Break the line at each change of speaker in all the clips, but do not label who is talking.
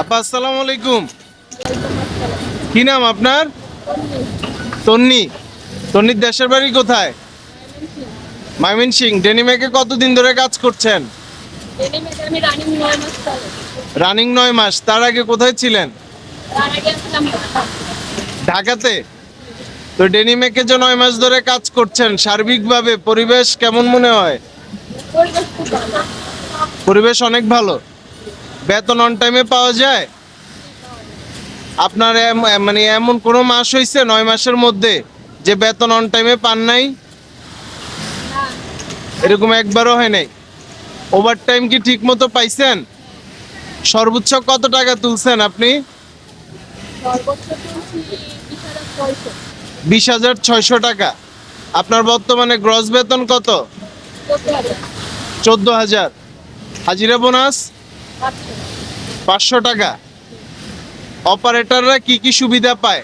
আপা আসসালামু আলাইকুম। কি নাম আপনার? তন্নি। তন্নির দেশের বাড়ি কোথায়? মাইমিন সিং ডেনিমেকে কতদিন ধরে কাজ করছেন?
রানিং নয় মাস
তার আগে কোথায় ছিলেন? ঢাকাতে। তো ডেনিমেকে যে নয় মাস ধরে কাজ করছেন সার্বিকভাবে পরিবেশ কেমন মনে হয়?
পরিবেশ
অনেক ভালো। বেতন অন টাইমে পাওয়া যায়? আপনার মানে এমন কোনো মাস হয়েছে নয় মাসের মধ্যে যে বেতন অন টাইমে পান নাই? এরকম একবারও হয় নাই। ওভার টাইম কি ঠিক মতো পাইছেন? সর্বোচ্চ কত টাকা তুলছেন আপনি?
বিশ হাজার ছয়শো।
টাকা। আপনার বর্তমানে গ্রস বেতন কত?
চোদ্দ হাজার।
হাজিরা। বোনাস
পাঁচশো
টাকা। অপারেটররা কি কি সুবিধা পায়।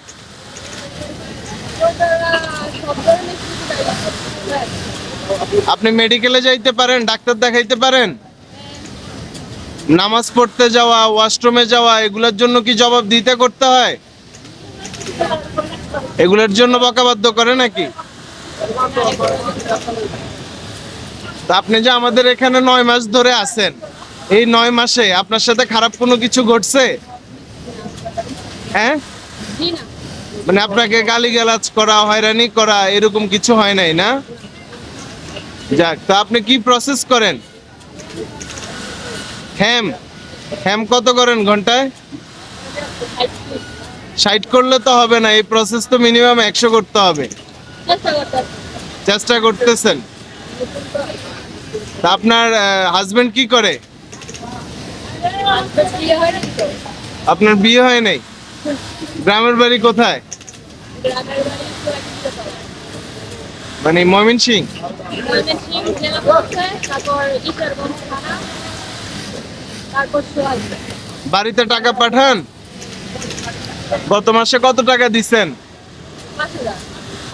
আপনি মেডিকেলে যাইতে পারেন, ডাক্তার দেখাইতে পারেন? নামাজ পড়তে যাওয়া, ওয়াশরুমে যাওয়া, এগুলোর জন্য কি জবাব দিতে করতে হয়? এগুলোর জন্য বকাবাধ্য করে নাকি? আপনি যে আমাদের এখানে নয় মাস ধরে আছেন এই নয় মাসে আপনার সাথে খারাপ কোনো কিছু ঘটছে? হ্যাঁ? মানে আপনাকে গালিগালাজ করা হয়রানি করা এরকম কিছু হয় নাই না? যাক তা আপনি কি প্রসেস করেন? হ্যাম? হ্যাম কত করেন ঘন্টায়? ষাট করলে তো হবে না এই প্রসেস তো মিনিমাম একশো করতে হবে।
চেষ্টা
করতেছেন। তা আপনার হাজবেন্ড কি করে? আপনার বিয়ে হয় নাই? গ্রামের বাড়ি কোথায়। মানে ময়মন সিং বাড়িতে টাকা পাঠান? গত মাসে কত টাকা দিছেন?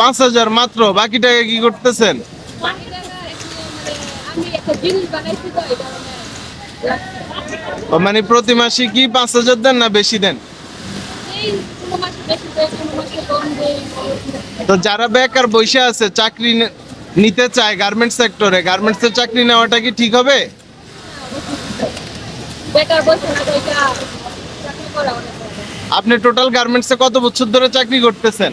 পাঁচ হাজার
মাত্র, বাকি টাকা কি করতেছেন?
জিনিস বানাইছি তো
মানে প্রতি মাসে কি পাঁচ হাজার দেন না বেশি দেন? তো যারা বেকার বসে আছে চাকরি নিতে চায় গার্মেন্টস সেক্টরে গার্মেন্টসের চাকরি নেওয়াটা কি ঠিক হবে। আপনি টোটাল গার্মেন্টসে কত বছর ধরে চাকরি করতেছেন?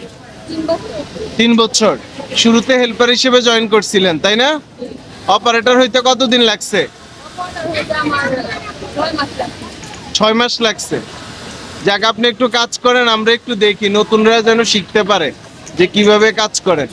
তিন বছর।
শুরুতে হেল্পার হিসেবে জয়েন করছিলেন তাই না? অপারেটর হইতে কতদিন
লাগছে?
ছয় মাস লাগছে। যাক, আপনি একটু কাজ করেন, আমরা একটু দেখি নতুনরা যেন শিখতে পারে যে কীভাবে কাজ করেন।